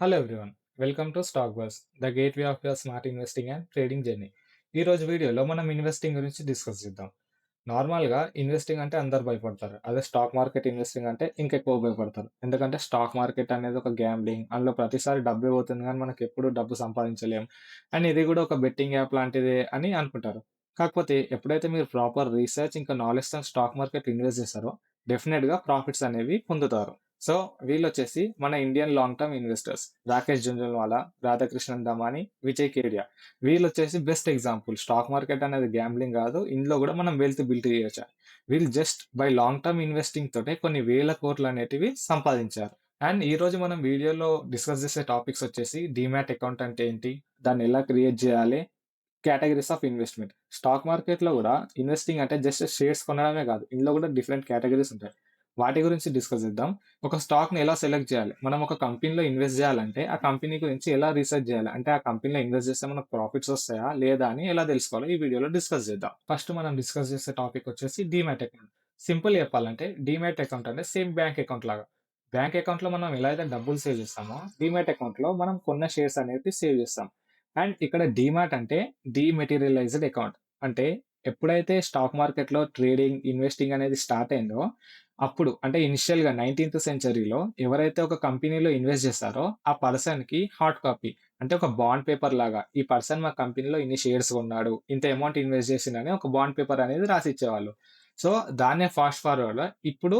Hello everyone welcome to stock bus the gateway of your smart investing and trading journey ఈ రోజు వీడియోలో మనం investing గురించి discuss చేద్దాం. నార్మల్గా ఇన్వెస్టింగ్ అంటే అందరు భయపడతారు. అదే స్టాక్ మార్కెట్ ఇన్వెస్టింగ్ అంటే ఇంకెక్కువ భయపడతారు. ఎందుకంటే స్టాక్ మార్కెట్ అనేది ఒక గ్యాంబ్లింగ్ అందులో ప్రతిసారి డబ్బే పోతుంది కానీ మనకు ఎప్పుడు డబ్బు సంపాదించలేం. అండ్ ఇది కూడా ఒక బెట్టింగ్ యాప్ లాంటిదే అని అనుకుంటారు. కాకపోతే ఎప్పుడైతే మీరు ప్రాపర్ రీసెర్చ్ ఇంకా నాలెడ్జ్ స్టాక్ మార్కెట్ ఇన్వెస్ట్ చేస్తారో డెఫినెట్గా ప్రాఫిట్స్ అనేవి పొందుతారు. సో వీళ్ళొచ్చేసి మన Indian long term investors Rakesh Jhunjhunwala Radhakrishnan Damani Vijay Kedia వీళ్ళు వచ్చేసి బెస్ట్ ఎగ్జాంపుల్ స్టాక్ మార్కెట్ అనేది గ్యాంబ్లింగ్ కాదు. ఇందులో కూడా మనం వెల్త్ బిల్డ్ చేయొచ్చు. వీళ్ళు just by long term investing తోటే కొన్ని వేల కోట్లు అనేటివి సంపాదించారు. అండ్ ఈ రోజు మనం వీడియోలో డిస్కస్ చేసే టాపిక్స్ వచ్చేసి డిమాట్ అకౌంట్ అంటే ఏంటి? దాన్ని ఎలా క్రియేట్ చేయాలి? కేటగిరీస్ ఆఫ్ ఇన్వెస్ట్మెంట్ స్టాక్ మార్కెట్లో కూడా ఇన్వెస్టింగ్ అంటే జస్ట్ షేర్స్ కొనడమే కాదు. ఇందులో కూడా డిఫరెంట్ కేటగిరీస్ ఉంటాయి. వాటి గురించి డిస్కస్ చేద్దాం. ఒక స్టాక్ని ఎలా సెలెక్ట్ చేయాలి? మనం ఒక కంపెనీలో ఇన్వెస్ట్ చేయాలంటే ఆ కంపెనీ గురించి ఎలా రీసెర్చ్ చేయాలి? అంటే ఆ కంపెనీలో ఇన్వెస్ట్ చేస్తే మనకు ప్రాఫిట్స్ వస్తాయా? లేదా అని ఎలా తెలుసుకోవాలో? ఈ వీడియోలో డిస్కస్ చేద్దాం. ఫస్ట్ మనం డిస్కస్ చేసే టాపిక్ వచ్చేసి డిమాట్ అకౌంట్ సింపుల్ చెప్పాలంటే డిమాట్ అకౌంట్ అంటే సేమ్ బ్యాంక్ అకౌంట్ లాగా. బ్యాంక్ అకౌంట్లో మనం ఎలా అయితే డబ్బులు సేవ్ చేస్తామో డిమాట్ అకౌంట్లో మనం కొన్న షేర్స్ అనేవి సేవ్ చేస్తాం. అండ్ ఇక్కడ డిమాట్ అంటే డిమెటీరియలైజ్డ్ అకౌంట్ అంటే ఎప్పుడైతే స్టాక్ మార్కెట్లో ట్రేడింగ్ ఇన్వెస్టింగ్ అనేది స్టార్ట్ అయిందో అప్పుడు అంటే ఇనిషియల్గా నైన్టీన్త్ సెంచరీలో ఎవరైతే ఒక కంపెనీలో ఇన్వెస్ట్ చేస్తారో ఆ పర్సన్కి హార్డ్ కాపీ అంటే ఒక బాండ్ పేపర్ లాగా ఈ పర్సన్ మా కంపెనీలో ఇన్ని షేర్స్ కొన్నాడు ఇంత అమౌంట్ ఇన్వెస్ట్ చేసిందని ఒక బాండ్ పేపర్ అనేది రాసి ఇచ్చేవాళ్ళు సో దాన్నే ఫాస్ట్ ఫార్వర్డ్ ఇప్పుడు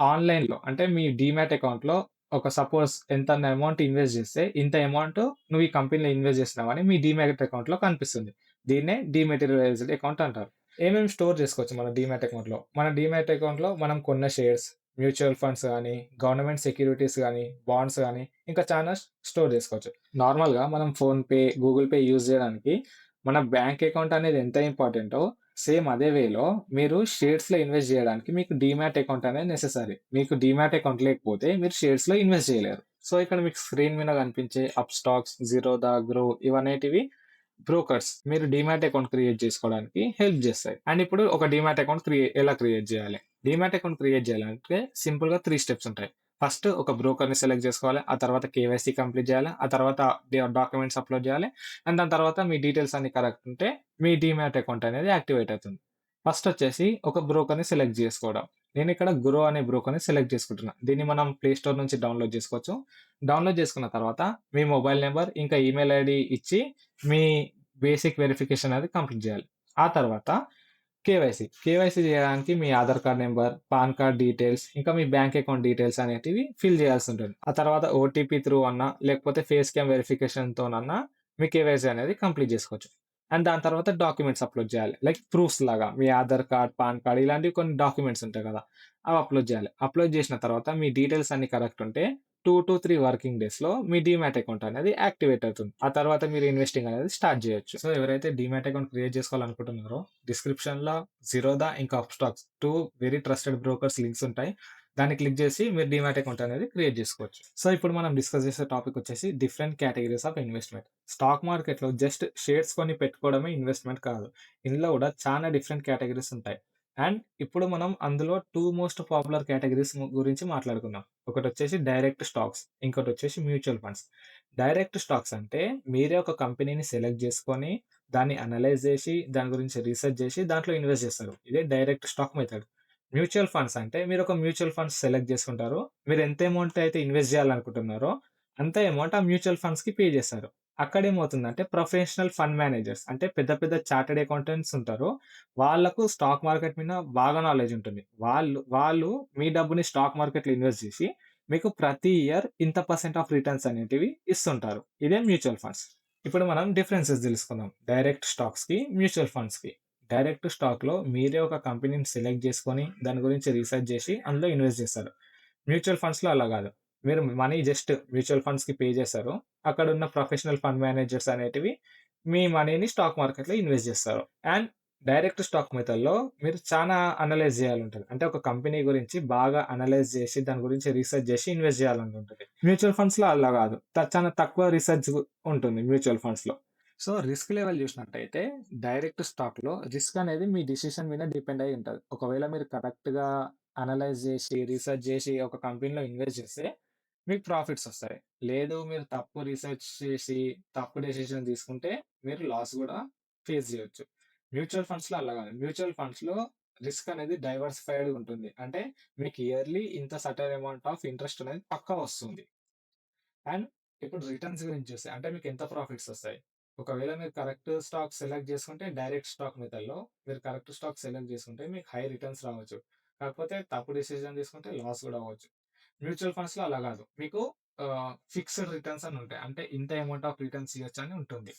ఆన్లైన్లో అంటే మీ డిమాట్ అకౌంట్లో ఒక సపోజ్ ఎంత అమౌంట్ ఇన్వెస్ట్ చేస్తే ఇంత అమౌంట్ నువ్వు ఈ కంపెనీలో ఇన్వెస్ట్ చేసినావని మీ డిమాట్ అకౌంట్లో కనిపిస్తుంది. దీన్నే డిమెటీరియలైజ్డ్ అకౌంట్ అంటారు. ఏమేమి స్టోర్ చేసుకోవచ్చు మన డిమాట్ అకౌంట్లో మన డీమ్యాట్ అకౌంట్లో మనం కొన్న షేర్స్ మ్యూచువల్ ఫండ్స్ కానీ గవర్నమెంట్ సెక్యూరిటీస్ కానీ బాండ్స్ కానీ ఇంకా చాలా స్టోర్ చేసుకోవచ్చు. నార్మల్గా మనం ఫోన్పే గూగుల్ పే యూజ్ చేయడానికి మన బ్యాంక్ అకౌంట్ అనేది ఎంత ఇంపార్టెంటో సేమ్ అదే వేలో మీరు షేర్స్లో ఇన్వెస్ట్ చేయడానికి మీకు డిమాట్ అకౌంట్ అనేది నెససరీ మీకు డిమాట్ అకౌంట్ లేకపోతే మీరు షేర్స్లో ఇన్వెస్ట్ చేయలేరు. సో ఇక్కడ మీకు స్క్రీన్ మీద కనిపించే up stocks zero the Groww ఇవనేటివి బ్రోకర్స్ మీరు డిమాట్ అకౌంట్ క్రియేట్ చేసుకోవడానికి హెల్ప్ చేస్తాయి. అండ్ ఇప్పుడు ఒక డిమాట్ అకౌంట్ క్రియేట్ ఎలా క్రియేట్ చేయాలి? డిమాట్ అకౌంట్ క్రియేట్ చేయాలంటే సింపుల్గా త్రీ స్టెప్స్ ఉంటాయి. ఫస్ట్ ఒక బ్రోకర్ని సెలెక్ట్ చేసుకోవాలి. ఆ తర్వాత కేవైసీ కంప్లీట్ చేయాలి. ఆ తర్వాత డాక్యుమెంట్స్ అప్లోడ్ చేయాలి. అండ్ దాని తర్వాత మీ డీటెయిల్స్ అన్ని కరెక్ట్ ఉంటే మీ డిమాట్ అకౌంట్ అనేది యాక్టివేట్ అవుతుంది. ఫస్ట్ వచ్చేసి ఒక బ్రోకర్ని సెలెక్ట్ చేసుకోవడం. నేను ఇక్కడ గురో అనే బ్రోకర్ని సెలెక్ట్ చేసుకుంటున్నా. దీన్ని మనం ప్లే స్టోర్ నుంచి డౌన్లోడ్ చేసుకోవచ్చు. డౌన్లోడ్ చేసుకున్న తర్వాత మీ మొబైల్ నెంబర్ ఇంకా ఈమెయిల్ ఐడి ఇచ్చి మీ బేసిక్ వెరిఫికేషన్ అనేది కంప్లీట్ చేయాలి. ఆ తర్వాత కేవైసీ. కేవైసీ చేయడానికి మీ Aadhaar card number PAN card details ఇంకా మీ బ్యాంక్ అకౌంట్ డీటెయిల్స్ అనేటివి ఫిల్ చేయాల్సి ఉంటుంది. ఆ తర్వాత ఓటీపీ త్రూ అన్నా లేకపోతే ఫేస్ క్యామ్ వెరిఫికేషన్తోనన్నా మీ కేవైసీ అనేది కంప్లీట్ చేసుకోవచ్చు. అండ్ దాని తర్వాత డాక్యుమెంట్స్ అప్లోడ్ చేయాలి. లైక్ ప్రూఫ్స్ లాగా మీ ఆధార్ కార్డ్ పాన్ కార్డ్ ఇలాంటివి కొన్ని డాక్యుమెంట్స్ ఉంటాయి కదా అవి అప్లోడ్ చేయాలి. అప్లోడ్ చేసిన తర్వాత మీ డీటెయిల్స్ అన్ని కరెక్ట్ ఉంటే టూ టు త్రీ వర్కింగ్ డేస్లో మీ డిమాట్ అకౌంట్ అనేది యాక్టివేట్ అవుతుంది. ఆ తర్వాత మీరు ఇన్వెస్టింగ్ అనేది స్టార్ట్ చేయొచ్చు. సో ఎవరైతే డిమాట్ అకౌంట్ క్రియేట్ చేసుకోవాలనుకుంటున్నారో డిస్క్రిప్షన్లో జీరోదా ఇంకా Upstox two very trusted brokers links ఉంటాయి. దాన్ని క్లిక్ చేసి మీరు డిమాట్ అకౌంట్ అనేది క్రియేట్ చేసుకోవచ్చు. సో ఇప్పుడు మనం డిస్కస్ చేసే టాపిక్ వచ్చేసి different categories of investment stock మార్కెట్లో జస్ట్ షేర్స్ కొని పెట్టుకోవడమే ఇన్వెస్ట్మెంట్ కాదు. ఇందులో కూడా చాలా డిఫరెంట్ కేటగిరీస్ ఉంటాయి. అండ్ ఇప్పుడు మనం అందులో టూ మోస్ట్ పాపులర్ కేటగిరీస్ గురించి మాట్లాడుకుందాం. ఒకటి వచ్చేసి డైరెక్ట్ స్టాక్స్ ఇంకోటి వచ్చేసి మ్యూచువల్ ఫండ్స్ డైరెక్ట్ స్టాక్స్ అంటే మీరే ఒక కంపెనీని సెలెక్ట్ చేసుకొని దాన్ని అనలైజ్ చేసి దాని గురించి రీసెర్చ్ చేసి దాంట్లో ఇన్వెస్ట్ చేస్తారు. ఇదే direct stock method mutual funds అంటే మీరు ఒక మ్యూచువల్ ఫండ్స్ సెలెక్ట్ చేసుకుంటారు. మీరు ఎంత అమౌంట్ అయితే ఇన్వెస్ట్ చేయాలనుకుంటున్నారో అంత అమౌంట్ ఆ మ్యూచువల్ ఫండ్స్కి పే చేస్తారు. అక్కడ ఏమవుతుందంటే ప్రొఫెషనల్ ఫండ్ మేనేజర్స్ అంటే పెద్ద పెద్ద చార్టెడ్ అకౌంటెంట్స్ ఉంటారు. వాళ్ళకు స్టాక్ మార్కెట్ మీద బాగా నాలెడ్జ్ ఉంటుంది. వాళ్ళు వాళ్ళు మీ డబ్బుని స్టాక్ మార్కెట్లో ఇన్వెస్ట్ చేసి మీకు ప్రతి ఇయర్ ఇంత పర్సెంట్ ఆఫ్ రిటర్న్స్ అనేటివి ఇస్తుంటారు. ఇదే మ్యూచువల్ ఫండ్స్. ఇప్పుడు మనం డిఫరెన్సెస్ తెలుసుకుందాం. డైరెక్ట్ స్టాక్స్కి మ్యూచువల్ ఫండ్స్కి డైరెక్ట్ స్టాక్లో మీరే ఒక కంపెనీని సెలెక్ట్ చేసుకొని దాని గురించి రీసెర్చ్ చేసి అందులో ఇన్వెస్ట్ చేస్తారు. మ్యూచువల్ ఫండ్స్లో అలా కాదు. మీరు మనీ జస్ట్ మ్యూచువల్ ఫండ్స్కి పే చేస్తారు. అక్కడ ఉన్న ప్రొఫెషనల్ ఫండ్ మేనేజర్స్ అనేటివి మీ మనీని స్టాక్ మార్కెట్లో ఇన్వెస్ట్ చేస్తారు. అండ్ డైరెక్ట్ స్టాక్ మెథడ్లో మీరు చాలా అనలైజ్ చేయాలి ఉంటుంది అంటే ఒక కంపెనీ గురించి బాగా అనలైజ్ చేసి దాని గురించి రీసెర్చ్ చేసి ఇన్వెస్ట్ చేయాలని ఉంటుంది మ్యూచువల్ ఫండ్స్లో అలా కాదు. చాలా తక్కువ రీసెర్చ్ ఉంటుంది మ్యూచువల్ ఫండ్స్లో. సో రిస్క్ లెవెల్ చూసినట్టయితే డైరెక్ట్ స్టాక్లో రిస్క్ అనేది మీ డిసిషన్ మీద డిపెండ్ అయి ఉంటుంది ఒకవేళ మీరు కరెక్ట్గా అనలైజ్ చేసి రీసెర్చ్ చేసి ఒక కంపెనీలో ఇన్వెస్ట్ చేస్తే మీకు ప్రాఫిట్స్ వస్తాయి. లేదు మీరు తప్పు రీసెర్చ్ చేసి, తప్పు డెసిషన్ తీసుకుంటే మీరు లాస్ కూడా ఫేస్ చేయొచ్చు మ్యూచువల్ ఫండ్స్‌లో అలా కాదు మ్యూచువల్ ఫండ్స్‌లో రిస్క్ అనేది డైవర్సిఫైడ్ ఉంటుంది. అంటే మీకు ఇయర్‌లీ ఇంత సర్టెన్ అమౌంట్ ఆఫ్ ఇంట్రెస్ట్ అనేది పక్కా వస్తుంది. అండ్ ఇప్పుడు రిటర్న్స్ గురించి చూస్తే అంటే మీకు ఎంత ప్రాఫిట్స్ వస్తాయి. ఒకవేళ మీరు కరెక్ట్ స్టాక్ సెలెక్ట్ చేసుకుంటే డైరెక్ట్ స్టాక్ మెథడ్‌లో మీరు కరెక్ట్ స్టాక్ సెలెక్ట్ చేసుకుంటే మీకు హై రిటర్న్స్ రావచ్చు. కాకపోతే తప్పు డిసిజన్ తీసుకుంటే లాస్ కూడా అవ్వచ్చు. మ్యూచువల్ ఫండ్స్‌లో అలా కాదు మీకు ఫిక్స్డ్ రిటర్న్స్ అని ఉంటాయి. అంటే ఇంత అమౌంట్ ఆఫ్ రిటర్న్స్ ఇవ్వచ్చు అని ఉంటుంది.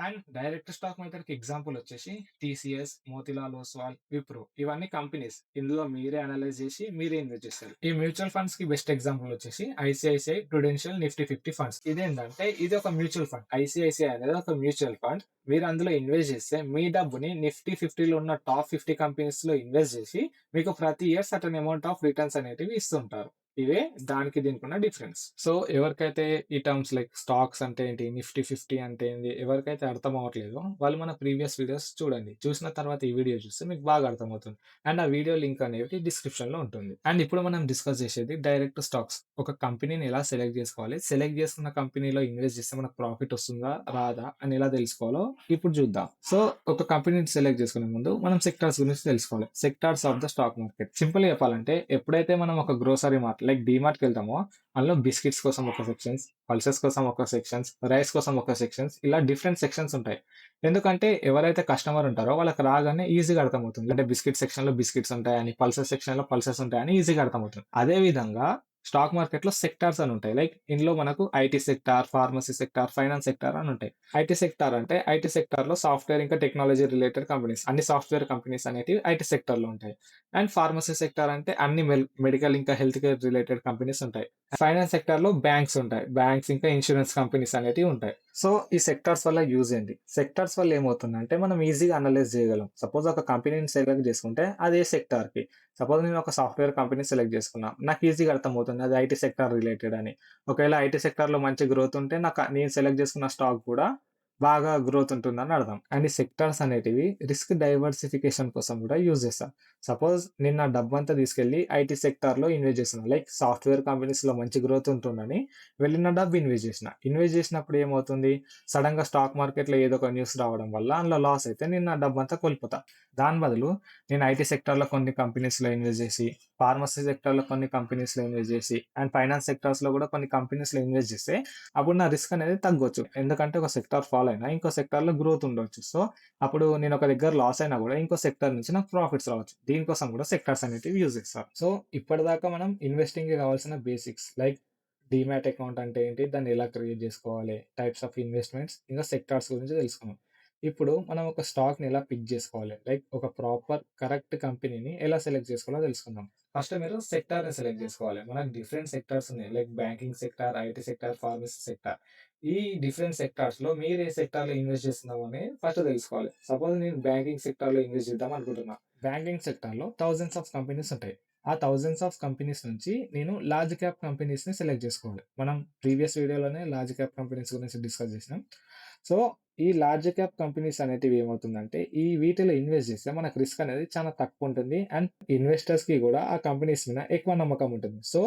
అండ్ డైరెక్ట్ స్టాక్ మెథడ్‌కి ఎగ్జాంపుల్ వచ్చేసి టీసీఎస్, మోతిలాల్ ఓస్వాల్, విప్రో ఇవన్నీ కంపెనీస్. ఇందులో మీరే అనలైజ్ చేసి మీరే ఇన్వెస్ట్ చేస్తారు. ఈ మ్యూచువల్ ఫండ్స్కి బెస్ట్ ఎగ్జాంపుల్ వచ్చేసి ఐసిఐసిఐ ప్రుడెన్షియల్ నిఫ్టీ 50 ఫండ్స్. ఇదేంటంటే ఇది ఒక మ్యూచువల్ ఫండ్. ఐసిఐసిఐ అనేది ఒక మ్యూచువల్ ఫండ్. మీరు అందులో ఇన్వెస్ట్ చేస్తే మీ డబ్బుని నిఫ్టీ 50లో ఉన్న టాప్ 50 కంపెనీస్‌లో ఇన్వెస్ట్ చేసి మీకు ప్రతి year certain amount of returns అనేటివి ఇస్తుంటారు. ఇవే దానికి దీనికున్న డిఫరెన్స్. సో ఎవరికైతే ఈ టర్మ్స్ లైక్ స్టాక్స్ అంటే ఏంటి? నిఫ్టీ 50 అంటే ఏంటి ఎవరికైతే అర్థం అవ్వట్లేదో వాళ్ళు మన ప్రీవియస్ వీడియోస్ చూడండి. చూసిన తర్వాత ఈ వీడియో చూస్తే మీకు బాగా అర్థమవుతుంది. అండ్ ఆ వీడియో లింక్ అనేది డిస్క్రిప్షన్‌లో ఉంటుంది. అండ్ ఇప్పుడు మనం డిస్కస్ చేసేది డైరెక్ట్ స్టాక్స్. ఒక కంపెనీని ఎలా సెలెక్ట్ చేసుకోవాలి? సెలెక్ట్ చేసుకున్న కంపెనీలో ఇన్వెస్ట్ చేస్తే మనకు ప్రాఫిట్ వస్తుందా? రాదా? అని ఎలా తెలుసుకోవాలో ఇప్పుడు చూద్దాం. సో ఒక కంపెనీని సెలెక్ట్ చేసుకునే ముందు మనం సెక్టార్స్ గురించి తెలుసుకోవాలి. Sectors of the stock market. Simple చెప్పాలంటే ఎప్పుడైతే మనం ఒక గ్రోసరీ మార్కెట్ మార్ట్ లైక్ డీమార్ట్‌కి వెళ్తామో అందులో బిస్కిట్స్ కోసం ఒక సెక్షన్స్, పల్సెస్ కోసం ఒక సెక్షన్స్, రైస్ కోసం ఒక సెక్షన్స్ ఇలా డిఫరెంట్ సెక్షన్స్ ఉంటాయి. ఎందుకంటే ఎవరైతే కస్టమర్ ఉంటారో వాళ్ళకి రాగానే ఈజీగా అర్థమవుతుంది. అంటే బిస్కెట్ సెక్షన్‌లో బిస్కెట్స్ ఉంటాయని, పల్సెస్ సెక్షన్‌లో పల్సెస్ ఉంటాయని ఈజీగా అర్థమవుతుంది. అదే విధంగా స్టాక్ మార్కెట్‌లో సెక్టార్స్ అని ఉంటాయి. లైక్ ఇందులో మనకు IT sector, pharmacy sector, finance sector అని ఉంటాయి. ఐటీ సెక్టార్ అంటే ఐటీ సెక్టార్‌లో సాఫ్ట్‌వేర్ ఇంకా టెక్నాలజీ రిలేటెడ్ కంపెనీస్. అన్ని సాఫ్ట్‌వేర్ కంపెనీస్ అనేటివి ఐటీ సెక్టార్‌లో ఉంటాయి. అండ్ ఫార్మసీ సెక్టార్ అంటే అన్ని మెల్ మెడికల్ ఇంకా హెల్త్ కేర్ రిలేటెడ్ కంపెనీస్ ఉంటాయి. ఫైనాన్స్ సెక్టార్‌లో బ్యాంక్స్ ఉంటాయి. బ్యాంక్స్ ఇంకా ఇన్సూరెన్స్ కంపెనీస్ అనేటివి ఉంటాయి. సో ఈ సెక్టార్స్ వల్ల యూజ్ ఏంటి? సెక్టార్స్ వల్ల ఏమవుతుందంటే మనం ఈజీగా అనలైజ్ చేయగలం. సపోజ్ ఒక కంపెనీని సెలెక్ట్ చేసుకుంటే అది ఏ సెక్టార్‌కి. సపోజ్ నేను ఒక సాఫ్ట్‌వేర్ కంపెనీ సెలెక్ట్ చేసుకున్నా. నాకు ఈజీగా అర్థమవుతుంది అది ఐటీ సెక్టార్ రిలేటెడ్ అని. ఒకవేళ ఐటీ సెక్టార్‌లో మంచి గ్రోత్ ఉంటే నాకు నేను సెలెక్ట్ చేసుకున్న స్టాక్ కూడా బాగా గ్రోత్ ఉంటుందని అర్థం. అండ్ ఈ సెక్టార్స్ అనేటివి రిస్క్ డైవర్సిఫికేషన్ కోసం కూడా యూజ్ చేస్తారు సపోజ్ నేను నా అంతా తీసుకెళ్ళి ఐటీ సెక్టార్‌లో ఇన్వెస్ట్ చేసిన లైక్ సాఫ్ట్‌వేర్ కంపెనీస్‌లో మంచి గ్రోత్ ఉంటుందని వెళ్ళిన డబ్బు ఇన్వెస్ట్ చేసిన. ఇన్వెస్ట్ చేసినప్పుడు ఏమవుతుంది? సడన్గా స్టాక్ మార్కెట్‌లో ఏదో ఒక న్యూస్ రావడం వల్ల అందులో లాస్ అయితే నేను నా అంతా కోల్పోతా. దాని బదులు నేను ఐటీ సెక్టార్‌లో కొన్ని కంపెనీస్‌లో ఇన్వెస్ట్ చేసి, ఫార్మసీ సెక్టార్‌లో కొన్ని కంపెనీస్‌లో ఇన్వెస్ట్ చేసి, అండ్ ఫైనాన్స్ సెక్టార్స్‌లో కూడా కొన్ని కంపెనీస్‌లో ఇన్వెస్ట్ చేస్తే అప్పుడు నా రిస్క్ అనేది తగ్గొచ్చు. ఎందుకంటే ఒక సెక్టార్ ఫాల్ అయినా ఇంకో సెక్టార్‌లో గ్రోత్ ఉండవచ్చు సో అప్పుడు నేను ఒక దగ్గర లాస్ అయినా కూడా ఇంకో సెక్టార్ నుంచి నాకు ప్రాఫిట్స్ రావచ్చు. దీనికోసం కూడా సెక్టార్స్ అనేటివి యూజ్ చేస్తారు. సో ఇప్పటిదాకా మనం ఇన్వెస్టింగ్‌కి కావాల్సిన బేసిక్స్ లైక్ డిమాట్ అకౌంట్ అంటే ఏంటి? దాన్ని ఎలా క్రియేట్ చేసుకోవాలి? టైప్స్ ఆఫ్ ఇన్వెస్ట్‌మెంట్స్ ఇంకా సెక్టార్స్ గురించి తెలుసుకున్నాం. ఇప్పుడు మనం ఒక స్టాక్‌ని ఎలా పిక్ చేసుకోవాలి? లైక్ ఒక ప్రాపర్ కరెక్ట్ కంపెనీని ఎలా సెలెక్ట్ చేసుకోవాలో తెలుసుకుందాం. ఫస్ట్ మీరు సెక్టార్‌ని సెలెక్ట్ చేసుకోవాలి. మనకు డిఫరెంట్ సెక్టార్స్ ఉన్నాయి. Like banking sector, IT sector, pharmacy sector. ఈ డిఫరెంట్ సెక్టార్స్‌లో మీరు ఏ సెక్టార్‌లో ఇన్వెస్ట్ చేస్తున్నామో అని ఫస్ట్ తెలుసుకోవాలి. సపోజ్ నేను బ్యాంకింగ్ సెక్టార్‌లో ఇన్వెస్ట్ చేద్దాం అనుకుంటున్నా. బ్యాంకింగ్ సెక్టార్‌లో థౌజండ్స్ ఆఫ్ కంపెనీస్ ఉంటాయి. ఆ థౌజండ్స్ ఆఫ్ కంపెనీస్ నుంచి నేను లార్జ్ క్యాప్ కంపెనీస్‌ని సెలెక్ట్ చేసుకోవాలి. మనం ప్రీవియస్ వీడియోలోనే లార్జ్ క్యాప్ కంపెనీస్ గురించి డిస్కస్ చేసినాం. సో ఈ లార్జ్ క్యాప్ కంపెనీస్ అనేటివి ఏమవుతుందంటే ఈ వీటిలో ఇన్వెస్ట్ చేస్తే మనకు రిస్క్ అనేది చాలా తక్కువ ఉంటుంది. అండ్ ఇన్వెస్టర్స్‌కి కూడా ఆ కంపెనీస్ మీద ఎక్కువ నమ్మకం ఉంటుంది. సో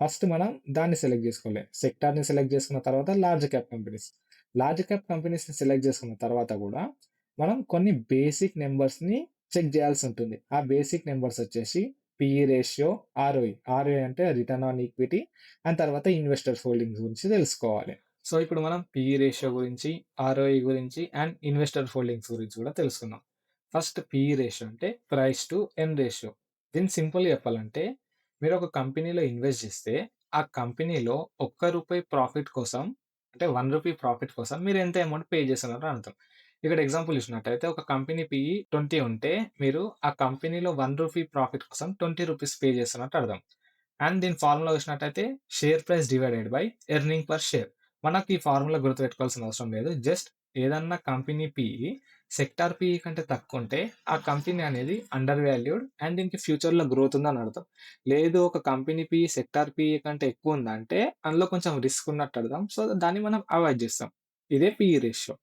ఫస్ట్ మనం దాన్ని సెలెక్ట్ చేసుకోవాలి. సెక్టార్‌ని సెలెక్ట్ చేసుకున్న తర్వాత large cap companies. Large cap కంపెనీస్‌ని select చేసుకున్న తర్వాత కూడా మనం కొన్ని బేసిక్ నెంబర్స్ని చెక్ చేయాల్సి ఉంటుంది. ఆ బేసిక్ నెంబర్స్ వచ్చేసి పిఈ రేషియో, ఆర్‌ఓఈ. ఆర్‌ఓఈ అంటే రిటర్న్ ఆన్ ఈక్విటీ అండ్ తర్వాత ఇన్వెస్టర్స్ హోల్డింగ్స్ గురించి తెలుసుకోవాలి. సో ఇప్పుడు మనం పిఈ రేషియో గురించి, ఆర్‌ఓఈ గురించి అండ్ ఇన్వెస్టర్ హోల్డింగ్స్ గురించి కూడా తెలుసుకుందాం. ఫస్ట్ పిఈ రేషియో అంటే ప్రైస్ టు ఎన్ రేషియో. దీన్ని సింపుల్‌గా చెప్పాలంటే మీరు ఒక కంపెనీలో ఇన్వెస్ట్ చేస్తే ఆ కంపెనీలో ఒక్క రూపాయి ప్రాఫిట్ కోసం అంటే వన్ రూపీ ప్రాఫిట్ కోసం మీరు ఎంత అమౌంట్ పే చేస్తున్నారో అర్థం. ఇక్కడ ఎగ్జాంపుల్ ఇచ్చినట్టయితే ఒక కంపెనీ పిఈ ట్వంటీ ఉంటే మీరు ఆ కంపెనీలో వన్ రూపీ ప్రాఫిట్ కోసం ట్వంటీ రూపీస్ పే చేస్తున్నట్టు అర్థం. అండ్ దీని ఫార్ములా వచ్చినట్టయితే share price divided by earning per share. మనకి ఈ ఫార్ములా గుర్తుపెట్టుకోవాల్సిన అవసరం లేదు. జస్ట్ ఏదన్నా కంపెనీ పిఈ సెక్టార్ పిఈ కంటే తక్కువ ఉంటే ఆ కంపెనీ అనేది అండర్ వాల్యూడ్ అండ్ దీనికి ఫ్యూచర్‌లో గ్రోత్ ఉందని అర్థం. లేదు ఒక కంపెనీ పిఈ సెక్టార్ పిఈ కంటే ఎక్కువ ఉందంటే అందులో కొంచెం రిస్క్ ఉన్నట్టు అర్థం. సో దాన్ని మనం అవాయిడ్ చేస్తాం. ఇదే పిఈ రేషియో.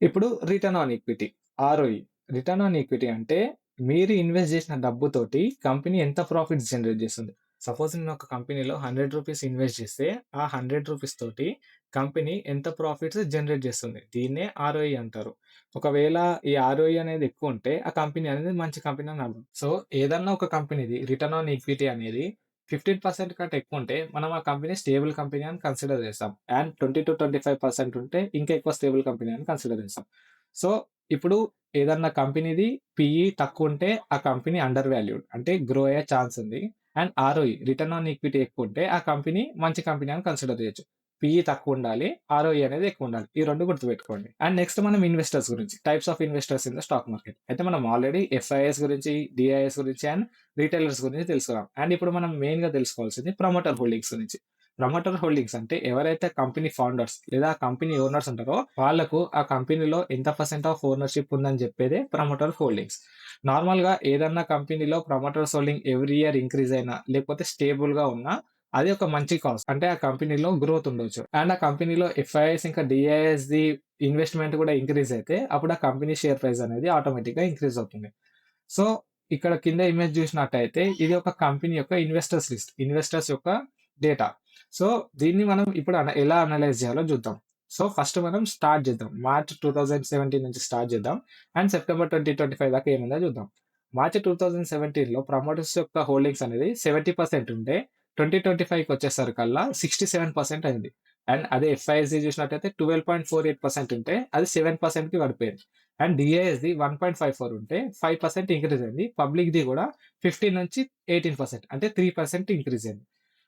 ఇప్పుడు return on equity ROE. Return on equity అంటే మీరు ఇన్వెస్ట్ చేసిన డబ్బుతోటి కంపెనీ ఎంత ప్రాఫిట్స్ జనరేట్ చేస్తుంది. సపోజ్ నేను ఒక కంపెనీలో హండ్రెడ్ రూపీస్ ఇన్వెస్ట్ చేస్తే, ఆ హండ్రెడ్ రూపీస్ తోటి కంపెనీ ఎంత ప్రాఫిట్స్ జనరేట్ చేస్తుంది. దీన్నే ఆర్‌ఓఈ అంటారు. ఒకవేళ ఈ ఆర్‌ఓఈ అనేది ఎక్కువ ఉంటే ఆ కంపెనీ అనేది మంచి కంపెనీ అని అర్థం. సో, ఏదన్నా ఒక కంపెనీది రిటర్న్ ఆన్ ఈక్విటీ అనేది 15% కంటే ఎక్కువుంటే, మనం ఆ కంపెనీ స్టేబుల్ కంపెనీ అని కన్సిడర్ చేస్తాం. అండ్ 20-25% ఉంటే ఇంకా ఎక్కువ స్టేబుల్ కంపెనీ అని కన్సిడర్ చేస్తాం. సో, ఇప్పుడు ఏదన్నా కంపెనీది పీఈ తక్కువుంటే, ఆ కంపెనీ అండర్ వాల్యూడ్ అంటే గ్రో అయ్యే ఛాన్స్ ఉంది. And ROE return on equity ఎక్కువ ఉంటే ఆ కంపెనీ మంచి కంపెనీ అని కన్సిడర్ చేయొచ్చు. పిఈ తక్కువ ఉండాలి ఆర్‌ఓఈ అనేది ఎక్కువ ఉండాలి ఈ రెండు గుర్తుపెట్టుకోండి. అండ్ నెక్స్ట్ మనం ఇన్వెస్టర్స్ గురించి. Types of investors in the stock market. అయితే మనం ఆల్రెడీ ఎఫ్ఐఎస్ గురించి, డిఐఎస్ గురించి అండ్ రిటైలర్స్ గురించి తెలుసుకున్నాం. అండ్ ఇప్పుడు మనం మెయిన్‌గా తెలుసుకోవాల్సింది ప్రమోటర్ హోల్డింగ్స్ గురించి. ప్రమోటర్ హోల్డింగ్స్ అంటే ఎవరైతే కంపెనీ ఫౌండర్స్ లేదా కంపెనీ ఓనర్స్ ఉంటారో, వాళ్ళకు ఆ కంపెనీలో ఎంత పర్సెంట్ ఆఫ్ ఓనర్‌షిప్ ఉందని చెప్పేదే ప్రమోటర్ హోల్డింగ్స్. నార్మల్‌గా ఏదన్నా కంపెనీలో promoters holding every year increase అయినా, లేకపోతే స్టేబుల్‌గా ఉన్నా అది ఒక మంచి కాజ్. అంటే ఆ కంపెనీలో గ్రోత్ ఉండొచ్చు. అండ్ ఆ కంపెనీలో ఎఫ్ఐఎస్ ఇంకా డీఐఎస్‌ది ఇన్వెస్ట్‌మెంట్ కూడా ఇంక్రీజ్ అయితే, అప్పుడు ఆ కంపెనీ షేర్ ప్రైస్ అనేది ఆటోమేటిక్‌గా ఇంక్రీజ్ అవుతుంది. సో, ఇక్కడ కింద ఇమేజ్ చూసినట్టయితే ఇది ఒక కంపెనీ యొక్క ఇన్వెస్టర్స్ లిస్ట్. ఇన్వెస్టర్స్ యొక్క డేటా సో దీన్ని మనం ఇప్పుడు ఎలా అనలైజ్ చేయాలో చూద్దాం. సో ఫస్ట్ మనం స్టార్ట్ చేద్దాం. మార్చ్ టూ థౌజండ్ సెవెంటీన్ నుంచి స్టార్ట్ చేద్దాం. And September twenty twenty five దాకా ఏమైందో చూద్దాం. మార్చ్ టూ థౌజండ్ సెవెంటీన్లో ప్రమోటర్స్ యొక్క హోల్డింగ్స్ అనేది సెవెంటీ పర్సెంట్ ఉంటే ట్వంటీ ట్వంటీ ఫైవ్కి వచ్చేసరికల్లా సిక్స్టీ సెవెన్ పర్సెంట్ అయింది. అండ్ అదే ఎఫ్ఐఎస్డి చూసినట్టయితే twelve point four eight percent ఉంటే అది సెవెన్ పర్సెంట్కి పడిపోయింది. అండ్ డిఏఎస్ది వన్ పాయింట్ ఫైవ్ ఫోర్ ఉంటే ఫైవ్ పర్సెంట్ ఇంక్రీజ్ అయింది. పబ్లిక్ది కూడా ఫిఫ్టీన్ నుంచి ఎయిటీన్ పర్సెంట్ అంటే త్రీ పర్సెంట్ ఇంక్రీజ్ అయింది.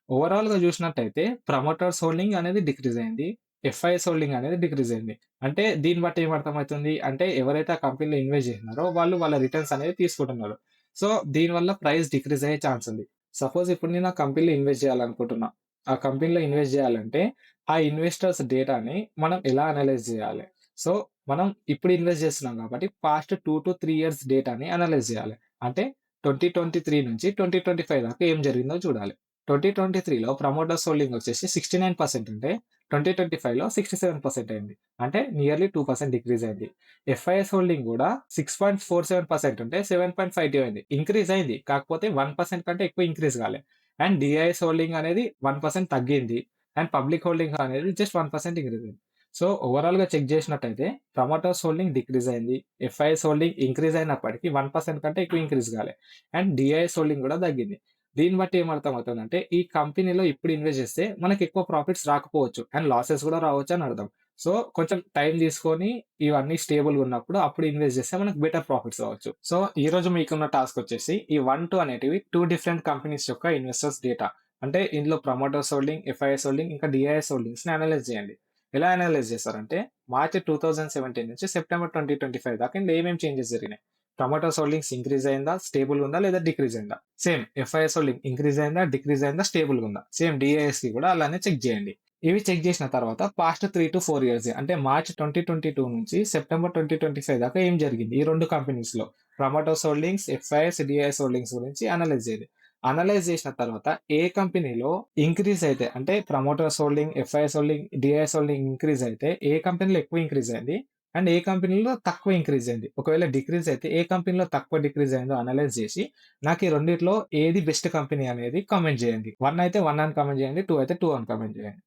ఓవరాల్‌గా చూసినట్టయితే ప్రమోటర్స్ హోల్డింగ్ అనేది డిక్రీజ్ అయింది. ఎఫ్ఐఎస్ హోల్డింగ్ అనేది డిక్రీజ్ అయింది. అంటే దీన్ని బట్టి ఏం అర్థమవుతుంది అంటే ఎవరైతే ఆ కంపెనీలో ఇన్వెస్ట్ చేసినారో వాళ్ళు వాళ్ళ రిటర్న్స్ అనేది తీసుకుంటున్నారు. సో, దీనివల్ల ప్రైస్ డిక్రీజ్ అయ్యే ఛాన్స్ ఉంది. సపోజ్ ఇప్పుడు నేను ఆ కంపెనీలో ఇన్వెస్ట్ చేయాలనుకుంటున్నా. ఆ కంపెనీలో ఇన్వెస్ట్ చేయాలంటే, ఆ ఇన్వెస్టర్స్ డేటాని మనం ఎలా అనలైజ్ చేయాలి? సో, మనం ఇప్పుడు ఇన్వెస్ట్ చేస్తున్నాం కాబట్టి పాస్ట్ 2-3 ఇయర్స్ డేటాని అనలైజ్ చేయాలి. అంటే 2023 నుంచి 2025 దాకా ఏం జరిగిందో చూడాలి. 2023లో ప్రమోటర్స్ హోల్డింగ్ వచ్చేసి 69% ఉంటే 2025లో 67% అయింది. అంటే నియర్లీ టూ పర్సెంట్ డిక్రీజ్ అయింది. ఎఫ్ఐఎస్ హోల్డింగ్ కూడా 6.47% ఉంటే 7.52 అయింది. ఇంక్రీజ్ అయింది. కాకపోతే వన్ పర్సెంట్ కంటే ఎక్కువ ఇంక్రీజ్ కాలే. అండ్ డిఐఎస్ హోల్డింగ్ అనేది వన్ పర్సెంట్ తగ్గింది. అండ్ పబ్లిక్ హోల్డింగ్ అనేది జస్ట్ వన్ పర్సెంట్ ఇంక్రీజ్ అయింది. సో, ఓవరాల్‌గా చెక్ చేసినట్టయితే ప్రమోటర్స్ హోల్డింగ్ డిక్రీజ్ అయింది. ఎఫ్ఐఎస్ హోల్డింగ్ ఇంక్రీజ్ అయినప్పటికీ వన్ పర్సెంట్ కంటే ఎక్కువ ఇంక్రీజ్ కాలే. అండ్ డిఐఎస్ హోల్డింగ్ కూడా తగ్గింది. దీన్ని బట్టి ఏమర్థం అవుతుందంటే ఈ కంపెనీలో ఇప్పుడు ఇన్వెస్ట్ చేస్తే మనకు ఎక్కువ ప్రాఫిట్స్ రాకపోవచ్చు. అండ్ లాసెస్ కూడా రావచ్చు అని అర్థం. సో, కొంచెం టైం తీసుకొని ఇవన్నీ స్టేబుల్‌గా ఉన్నప్పుడు అప్పుడు ఇన్వెస్ట్ చేస్తే మనకు బెటర్ ప్రాఫిట్స్ రావచ్చు. సో, ఈ రోజు మీకున్న టాస్క్ వచ్చేసి ఈ 1, 2 అనేటివి టూ డిఫరెంట్ కంపెనీస్ యొక్క ఇన్వెస్టర్స్ డేటా. అంటే ఇందులో ప్రమోటర్స్ హోల్డింగ్, ఎఫ్ఐఎస్ హోల్డింగ్ ఇంకా డిఐఎస్ హోల్డింగ్స్ని అనలైజ్ చేయండి. ఎలా అనలైజ్ చేస్తారంటే మార్చి టూ థౌసండ్ సెవెంటీన్ నుంచి సెప్టెంబర్ 2025 దాకా ఏమేమి చేంజెస్ జరిగినాయి? ప్రమోటర్స్ హోల్డింగ్స్ ఇంక్రీజ్ అయిందా? స్టేబుల్ ఉందా? లేదా డిక్రీజ్ అయిందా? సేమ్ ఎఫ్ఐఎస్ హోల్డింగ్ ఇంక్రీజ్ అయిందా? డిక్రీజ్ అయిందా? స్టేబుల్ ఉందా? సేమ్ డీఐఎస్‌కి కూడా అలానే చెక్ చేయండి. ఇవి చెక్ చేసిన తర్వాత పాస్ట్ 3-4 ఇయర్స్ అంటే మార్చ్ 2022 నుంచి సెప్టెంబర్ 2025 దాకా ఏం జరిగింది? ఈ 2 కంపెనీస్‌లో promoters holdings, FIs, DIs holdings గురించి అనలైజ్ చేయండి. అనలైజ్ చేసిన తర్వాత ఏ కంపెనీలో ఇంక్రీజ్ అయితే అంటే promoters holding, FIs holding, DIs holding increase అయితే ఏ కంపెనీలో ఎక్కువ ఇంక్రీజ్ అయింది? అండ్ ఏ కంపెనీలో తక్కువ ఇంక్రీజ్ అయింది? ఒకవేళ డిక్రీజ్ అయితే ఏ కంపెనీలో తక్కువ డిక్రీజ్ అయిందో అనలైజ్ చేసి నాకు ఈ రెండిట్లో ఏది బెస్ట్ కంపెనీ అనేది కామెంట్ చేయండి. వన్ అయితే వన్ అని కామెంట్ చేయండి. టూ అయితే టూ అని కామెంట్ చేయండి.